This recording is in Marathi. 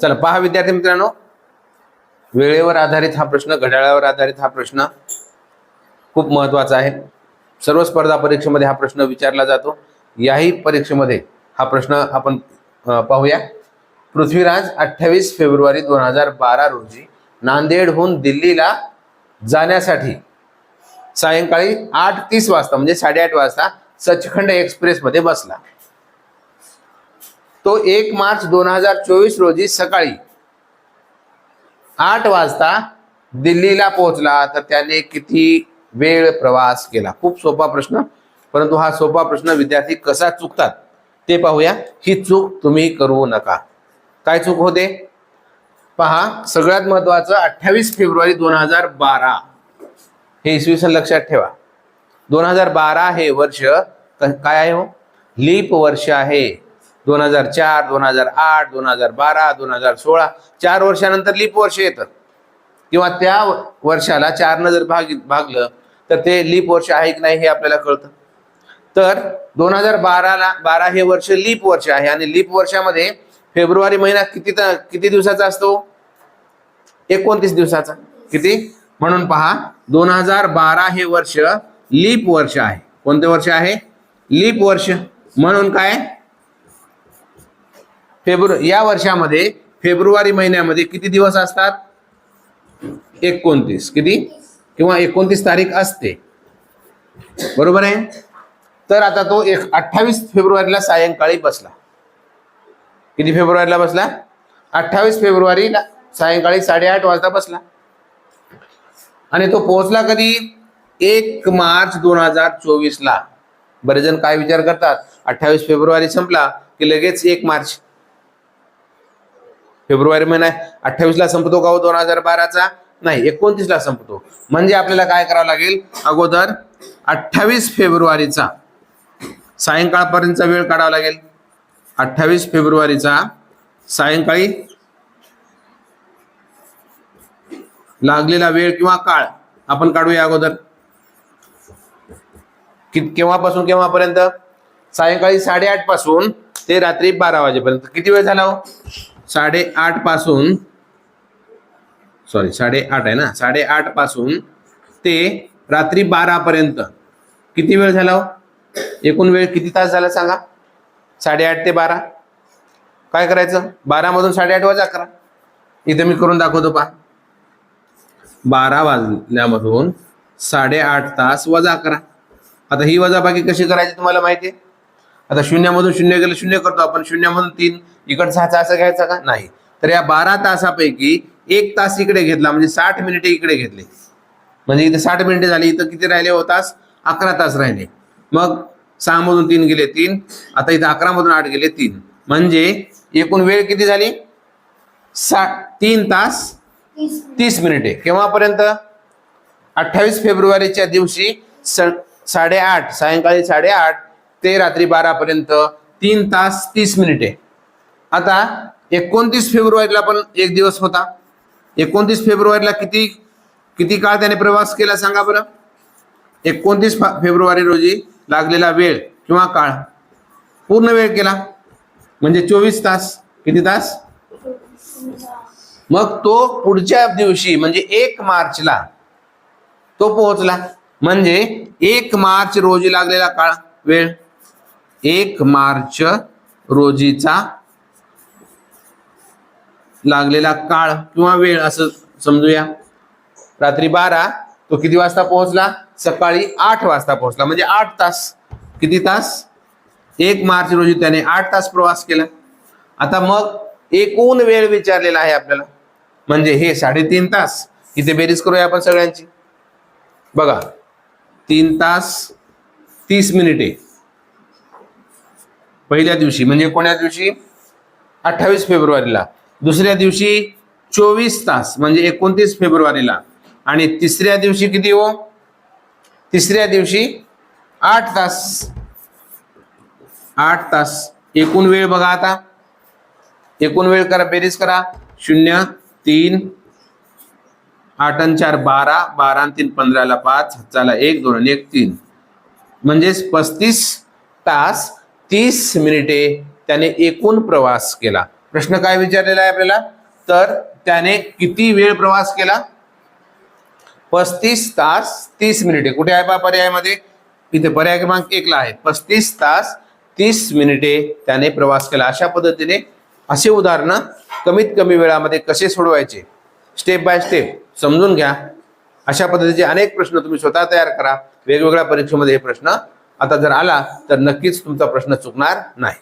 चला पहा विद्यार्थी मित्रांनो. वेळेवर आधारित हा प्रश्न घड्याळावर आधारित हा प्रश्न खूप महत्त्वाचा आहे. सर्व स्पर्धा परीक्षेमध्ये हा प्रश्न विचारला जातो. याही परीक्षेमध्ये हा प्रश्न आपण पाहूया. पृथ्वीराज अठ्ठावीस फेब्रुवारी दोन हजार बारा रोजी नांदेडहून दिल्लीला जाण्यासाठी सायंकाळी आठ तीस वाजता म्हणजे साडेआठ वाजता सचखंड एक्सप्रेसमध्ये बसला. तो एक मार्च दोन हजार चोवीस रोजी सकाळी आठ वाजता दिल्लीला पोहोचला. तर त्याने किती वेळ प्रवास केला? खूप सोपा प्रश्न. परंतु हा सोपा प्रश्न विद्यार्थी कसा चुकतात ते पाहूया. ही चूक तुम्ही करू नका. काय चूक होते? पहा सगळ्यात महत्वाचं अठ्ठावीस फेब्रुवारी दोन हजार बारा. हे इसवी सन लक्षात ठेवा. दोन हजार बारा हे वर्ष काय आहे हो? लीप वर्ष आहे. दोन हजार चार दोन हजार आठ दोन हजार बारा दोन हजार सोळा चार वर्षानंतर लीप वर्ष येतं. किंवा त्या वर्षाला चारनं जर भाग भागलं तर ते लीप वर्ष आहे की नाही हे आपल्याला कळतं. तर दोन हजार बाराला बारा हे वर्ष लीप वर्ष आहे आणि लीप वर्षामध्ये फेब्रुवारी महिना किती त- किती दिवसाचा असतो? एकोणतीस दिवसाचा. किती? म्हणून पहा दोन हजार बारा हे वर्ष लीप वर्ष आहे. कोणते वर्ष आहे? लीप वर्ष. म्हणून काय? फेब्रु या वर्षामध्ये फेब्रुवारी महिन्यामध्ये किती दिवस असतात? एकोणतीस. किती? किंवा एकोणतीस तारीख असते. बरोबर आहे? तर आता तो एक अठ्ठावीस फेब्रुवारीला सायंकाळी बसला. किती फेब्रुवारीला बसला? अठ्ठावीस फेब्रुवारीला सायंकाळी साडेआठ वाजता बसला. आणि तो पोहोचला कधी? एक मार्च दोन हजार चोवीसला. बरेच जण काय विचार करतात? अठ्ठावीस फेब्रुवारी संपला की लगेच एक मार्च फेब्रुवारी महिना अठ्ठावीसला संपतो का हो दोन हजार बाराचा? नाही एकोणतीसला संपतो. म्हणजे आपल्याला काय करावं लागेल? अगोदर अठ्ठावीस फेब्रुवारीचा सायंकाळपर्यंतचा वेळ काढावा लागेल. अठ्ठावीस फेब्रुवारीचा सायंकाळी लागलेला वेळ किंवा काळ आपण काढूया अगोदर. कि केव्हापासून केव्हापर्यंत? सायंकाळी साडेआठपासून ते रात्री बारा वाजेपर्यंत. किती वेळ झाला हो? साडेआठपासून सॉरी साडेआठ आहे ना? साडेआठपासून ते रात्री बारा पर्यंत किती वेळ झाला हो? एकूण वेळ किती तास झाला सांगा? साडेआठ ते बारा. काय करायचं? बारा मधून साडेआठ वाजा करा. इथे मी करून दाखवतो पहा. बारा वाजल्यामधून साडेआठ तास वजा करा. आता ही वजाबाकी कशी करायची तुम्हाला माहिती आहे? आता शून्यामधून शून्य गेलं शून्य करतो आपण. शून्यामधून तीन इकडचा सहाचा असं घ्यायचा का? नाही. तर या बारा तासापैकी एक तास इकडे घेतला म्हणजे साठ मिनिटे इकडे घेतले. म्हणजे इथे साठ मिनिटे झाली इथं किती राहिले हो तास? अकरा तास राहिले. मग सहा मधून तीन गेले तीन आता इथं अकरा मधून आठ गेले तीन. म्हणजे एकूण वेळ किती झाली? सा तीन तास तीस मिनिटे. केव्हापर्यंत? अठ्ठावीस फेब्रुवारीच्या दिवशी स साडेआठ सायंकाळी साडेआठ ते रात्री बारापर्यंत तीन तास तीस मिनिटे. आता एकोणतीस फेब्रुवारीला पण एक दिवस होता. एकोणतीस फेब्रुवारीला किती किती काळ त्याने प्रवास केला सांगा बरं? एकोणतीस फेब्रुवारी रोजी लागलेला वेळ किंवा काळ? पूर्ण वेळ केला. म्हणजे चोवीस तास. किती तास? मग तो पुढच्या दिवशी म्हणजे एक मार्चला तो पोहोचला. म्हणजे एक मार्च रोजी लागलेला काळ वेळ. एक मार्च रोजीचा लागलेला काळ किंवा वेळ असं समजूया. रात्री बारा तो किती वाजता पोहोचला? सकाळी आठ वाजता पोहोचला. म्हणजे आठ तास. किती तास? एक मार्च रोजी त्याने आठ तास प्रवास केला. आता मग एकूण वेळ विचारलेला आहे आपल्याला. म्हणजे हे साडेतीन तास. इथे बेरीज करूया आपण सगळ्यांची. बघा. तीन तास तीस मिनिटे. पहिल्या दिवशी म्हणजे कोण्या दिवशी? अठ्ठावीस फेब्रुवारीला. दुसऱ्या दिवशी चोवीस तास म्हणजे एकोणतीस फेब्रुवारीला. आणि तिसऱ्या दिवशी किती हो? तिसऱ्या दिवशी आठ तास. आठ तास. एकूण वेळ बघा आता. एकूण वेळ करा बेरीज करा. शून्य तीन आठ आणि चार बारा. बारा आणि तीन पंधराला पाच. चला एक दोन एक तीन. म्हणजेच पस्तीस तास तीस मिनिटे त्याने एकूण प्रवास केला. प्रश्न काय विचारलेला आहे आपल्याला? तर त्याने किती वेळ प्रवास केला? पस्तीस तास तीस मिनिटे. कुठे आहे बा पर्यायामध्ये? इथे पर्याय क्रमांक एकला आहे. पस्तीस तास तीस मिनिटे त्याने प्रवास केला. अशा पद्धतीने असे उदाहरणं कमीत कमी वेळामध्ये कसे सोडवायचे? स्टेप बाय स्टेप समजून घ्या. अशा पद्धतीचे अनेक प्रश्न तुम्ही स्वतः तयार करा. वेगवेगळ्या परीक्षेमध्ये हे प्रश्न आता जर आला तर नक्कीच तुमचा प्रश्न चुकणार नाही.